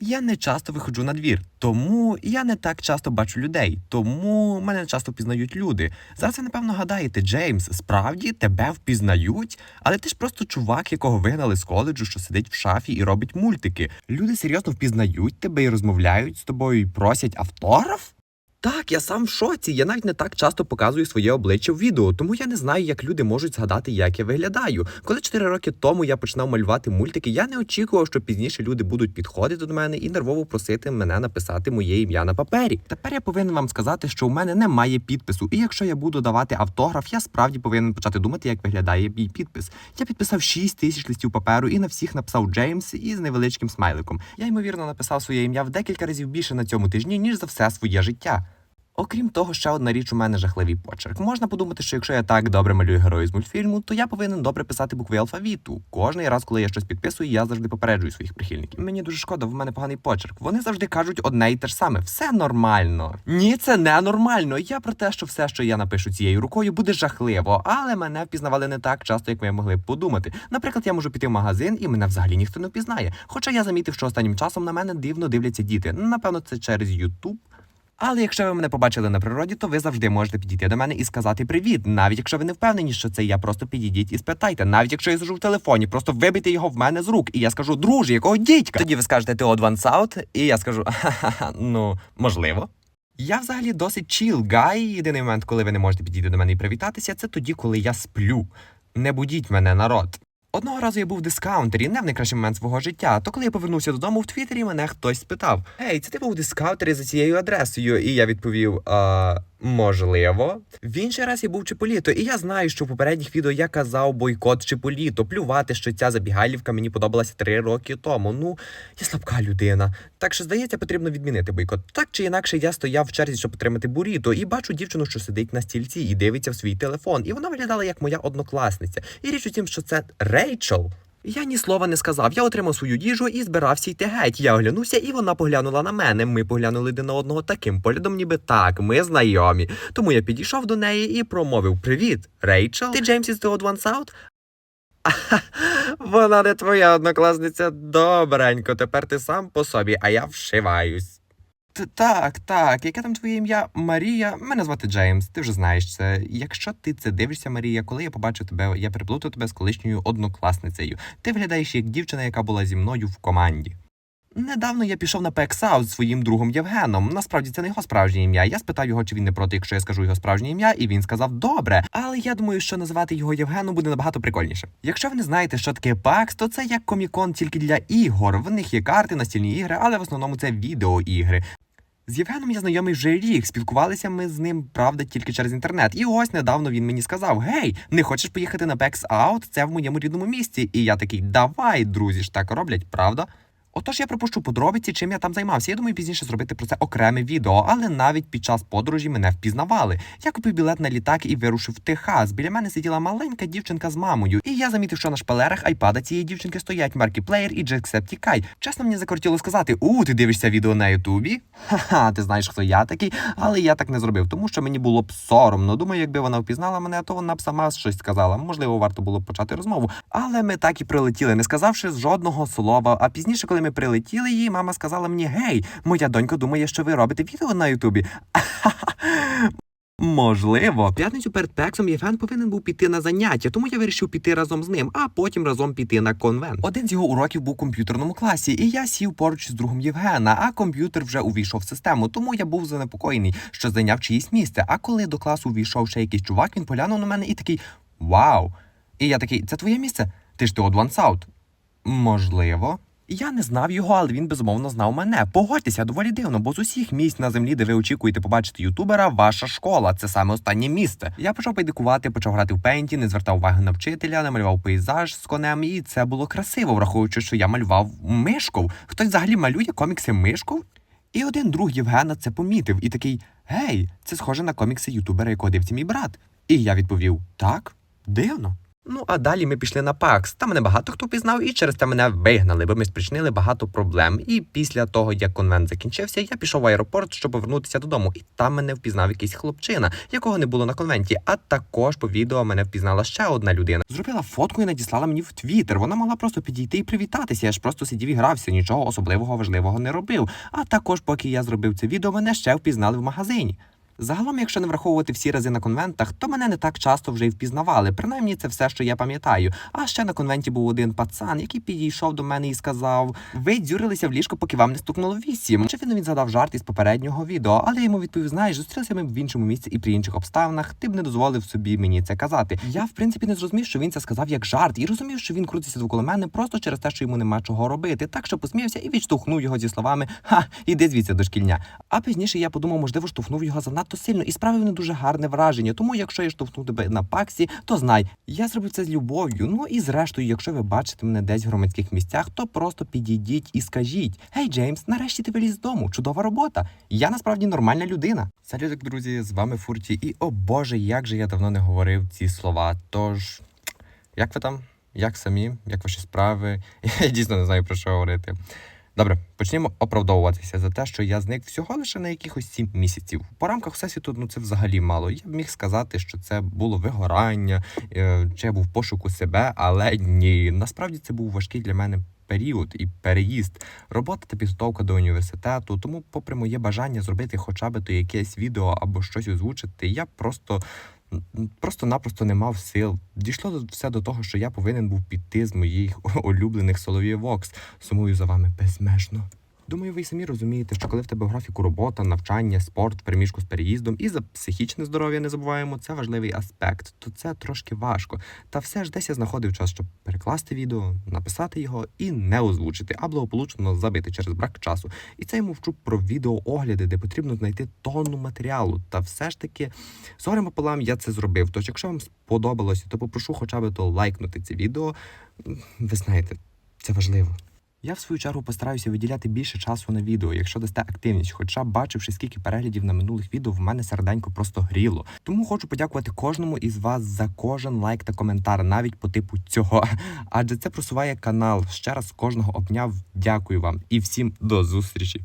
Я не часто виходжу на двір, тому я не так часто бачу людей, тому мене не часто впізнають люди. Зараз ви напевно гадаєте, Джеймс, справді тебе впізнають, але ти ж просто чувак, якого вигнали з коледжу, що сидить в шафі і робить мультики. Люди серйозно впізнають тебе і розмовляють з тобою і просять автограф? Так, я сам в шоці. Я навіть не так часто показую своє обличчя в відео, тому я не знаю, як люди можуть згадати, як я виглядаю. Коли 4 роки тому я починав малювати мультики, я не очікував, що пізніше люди будуть підходити до мене і нервово просити мене написати моє ім'я на папері. Тепер я повинен вам сказати, що у мене немає підпису, і якщо я буду давати автограф, я справді повинен почати думати, як виглядає мій підпис. Я підписав 6 тисяч листів паперу і на всіх написав Джеймс із невеличким смайликом. Я ймовірно написав своє ім'я в декілька разів більше на цьому тижні, ніж за все своє життя. Окрім того, ще одна річ у мене жахливий почерк. Можна подумати, що якщо я так добре малюю героїв з мультфільму, то я повинен добре писати букви алфавіту. Кожний раз, коли я щось підписую, я завжди попереджую своїх прихильників. Мені дуже шкода, в мене поганий почерк. Вони завжди кажуть одне і те ж саме: все нормально. Ні, це не нормально. Я про те, що все, що я напишу цією рукою, буде жахливо, але мене впізнавали не так часто, як ви могли б подумати. Наприклад, я можу піти в магазин, і мене взагалі ніхто не впізнає. Хоча я замітив, що останнім часом на мене дивно дивляться діти. Напевно, це через Ютуб. Але якщо ви мене побачили на природі, то ви завжди можете підійти до мене і сказати привіт. Навіть якщо ви не впевнені, що це я, просто підійдіть і спитайте. Навіть якщо я сижу в телефоні, просто вибийте його в мене з рук, і я скажу, друже, якого дідька? Тоді ви скажете ти one out, і я скажу, ха-ха-ха, ну можливо. Я взагалі досить чіл гай. Єдиний момент, коли ви не можете підійти до мене і привітатися, це тоді, коли я сплю. Не будіть мене, народ. Одного разу я був в дискаунтері, не в найкращий момент свого життя. То коли я повернувся додому в Твіттері, мене хтось спитав: Гей, це ти був в дискаунтері за цією адресою? І я відповів: а, можливо. В інший раз я був Чиполіто, і я знаю, що в попередніх відео я казав бойкот Чиполіто, плювати, що ця забігайлівка мені подобалася три роки тому. Ну, я слабка людина. Так що, здається, потрібно відмінити бойкот. Так чи інакше, я стояв в черзі, щоб отримати буріто, і бачу дівчину, що сидить на стільці і дивиться в свій телефон. І вона виглядала як моя однокласниця. І річ у тім, що це Рейчел. Я ні слова не сказав. Я отримав свою їжу і збирався йти геть. Я оглянувся, і вона поглянула на мене. Ми поглянули один на одного таким поглядом, ніби так, ми знайомі. Тому я підійшов до неї і промовив: Привіт, Рейчел. Ти Джеймс із The Odd One South? Вона не твоя однокласниця. Добренько, тепер ти сам по собі, а я вшиваюсь. Так, так, яке там твоє ім'я? Марія, мене звати Джеймс, ти вже знаєш це. Якщо ти це дивишся, Марія, коли я побачу тебе, я переплутаю тебе з колишньою однокласницею. Ти виглядаєш як дівчина, яка була зі мною в команді. Недавно я пішов на PX зі своїм другом Євгеном. Насправді це не його справжнє ім'я. Я спитав його, чи він не проти, якщо я скажу його справжнє ім'я, і він сказав добре. Але я думаю, що називати його Євгеном буде набагато прикольніше. Якщо ви не знаєте, що таке PAX, то це як комікон тільки для ігор. В них є карти, настільні ігри, але в основному це відеоігри. З Євгеном я знайомий вже рік. Спілкувалися ми з ним, правда, тільки через інтернет. І ось недавно він мені сказав: Гей, не хочеш поїхати на Пекс Аут? Це в моєму рідному місті. І я такий, давай, друзі ж так роблять, правда? Отож я пропущу подробиці, чим я там займався. Я думаю, пізніше зробити про це окреме відео, але навіть під час подорожі мене впізнавали. Я купив білет на літак і вирушив в Техас. Біля мене сиділа маленька дівчинка з мамою, і я замітив, що на шпалерах айпада цієї дівчинки стоять Player і Jacksepticeye. Чесно, мені закортіло сказати: У, ти дивишся відео на Ютубі? Ха-ха, ти знаєш, хто я такий, але я так не зробив, тому що мені було б соромно. Думаю, якби вона впізнала мене, то вона б сама щось сказала. Можливо, варто було б почати розмову. Але ми так і прилетіли, не сказавши жодного слова. А пізніше, коли ми прилетіли, її мама сказала мені: Гей, моя донька думає, що ви робите відео на Ютубі. Можливо, п'ятницю перед пексом Євген повинен був піти на заняття, тому я вирішив піти разом з ним, а потім разом піти на конвент. Один з його уроків був у комп'ютерному класі, і я сів поруч з другом Євгена, а комп'ютер вже увійшов в систему, тому я був занепокоєний, що зайняв чиїсь місце. А коли до класу увійшов ще якийсь чувак, він поглянув на мене і такий Вау! І я такий, це твоє місце? Ти ж ти South?» Можливо. Я не знав його, але він безумовно знав мене. Погодьтеся, доволі дивно, бо з усіх місць на землі, де ви очікуєте побачити ютубера, ваша школа це саме останнє місце. Я почав байдикувати, почав грати в пейнті, не звертав уваги на вчителя, намалював пейзаж з конем, і це було красиво, враховуючи, що я малював мишков. Хтось взагалі малює комікси мишков? І один друг Євгена це помітив і такий: Гей, це схоже на комікси ютубера, якого дивиться мій брат. І я відповів: Так, дивно. Ну а далі ми пішли на ПАКС. Там мене багато хто пізнав, і через це мене вигнали, бо ми спричинили багато проблем. І після того, як конвент закінчився, я пішов в аеропорт, щоб повернутися додому. І там мене впізнав якийсь хлопчина, якого не було на конвенті. А також по відео мене впізнала ще одна людина. Зробила фотку і надіслала мені в Твіттер. Вона могла просто підійти і привітатися. Я ж просто сидів і грався, нічого особливого важливого не робив. А також, поки я зробив це відео, мене ще впізнали в магазині. Загалом, якщо не враховувати всі рази на конвентах, то мене не так часто вже й впізнавали. Принаймні, це все, що я пам'ятаю. А ще на конвенті був один пацан, який підійшов до мене і сказав: Ви дзюрилися в ліжко, поки вам не стукнуло вісім. Очевидно, він згадав жарт із попереднього відео, але я йому відповів: знаєш, зустрілися ми в іншому місці і при інших обставинах. Ти б не дозволив собі мені це казати. Я в принципі не зрозумів, що він це сказав як жарт, і розумів, що він крутиться довкола мене просто через те, що йому нема чого робити. Так що посміявся і відштовхнув його зі словами: Ха, іди звідси дошкільня. А пізніше я подумав, можливо, штовхнув його занадто сильно і справив не дуже гарне враження. Тому, якщо я штовхнув тебе на паксі, то знай, я зробив це з любов'ю. Ну і зрештою, якщо ви бачите мене десь в громадських місцях, то просто підійдіть і скажіть: Гей, Джеймс, нарешті ти виліз з дому. Чудова робота. Я насправді нормальна людина. Салютик, друзі, з вами Фурті, і о Боже, як же я давно не говорив ці слова. Тож, як ви там? Як самі? Як ваші справи? Я дійсно не знаю про що говорити. Добре, почнімо оправдовуватися за те, що я зник всього лише на якихось сім місяців. По рамках всесвіту ну це взагалі мало. Я б міг сказати, що це було вигорання, е, чи я був в пошуку себе, але ні. Насправді це був важкий для мене період і переїзд, робота та підготовка до університету. Тому, попри моє бажання зробити хоча б то якесь відео або щось озвучити, я просто. Просто-напросто не мав сил. Дійшло все до того, що я повинен був піти з моїх улюблених Солов'є Вокс. Сумую за вами безмежно. Думаю, ви самі розумієте, що коли в тебе в графіку робота, навчання, спорт, переміжку з переїздом і за психічне здоров'я не забуваємо, це важливий аспект, то це трошки важко. Та все ж десь я знаходив час, щоб перекласти відео, написати його і не озвучити, а благополучно забити через брак часу. І це я мовчу про відеоогляди, де потрібно знайти тонну матеріалу. Та все ж таки, з горем пополам я це зробив. Тож, якщо вам сподобалося, то попрошу хоча б то лайкнути це відео. Ви знаєте, це важливо. Я в свою чергу постараюся виділяти більше часу на відео, якщо дасте активність. Хоча, бачивши, скільки переглядів на минулих відео, в мене серденько просто гріло. Тому хочу подякувати кожному із вас за кожен лайк та коментар, навіть по типу цього. Адже це просуває канал. Ще раз кожного обняв. Дякую вам і всім до зустрічі.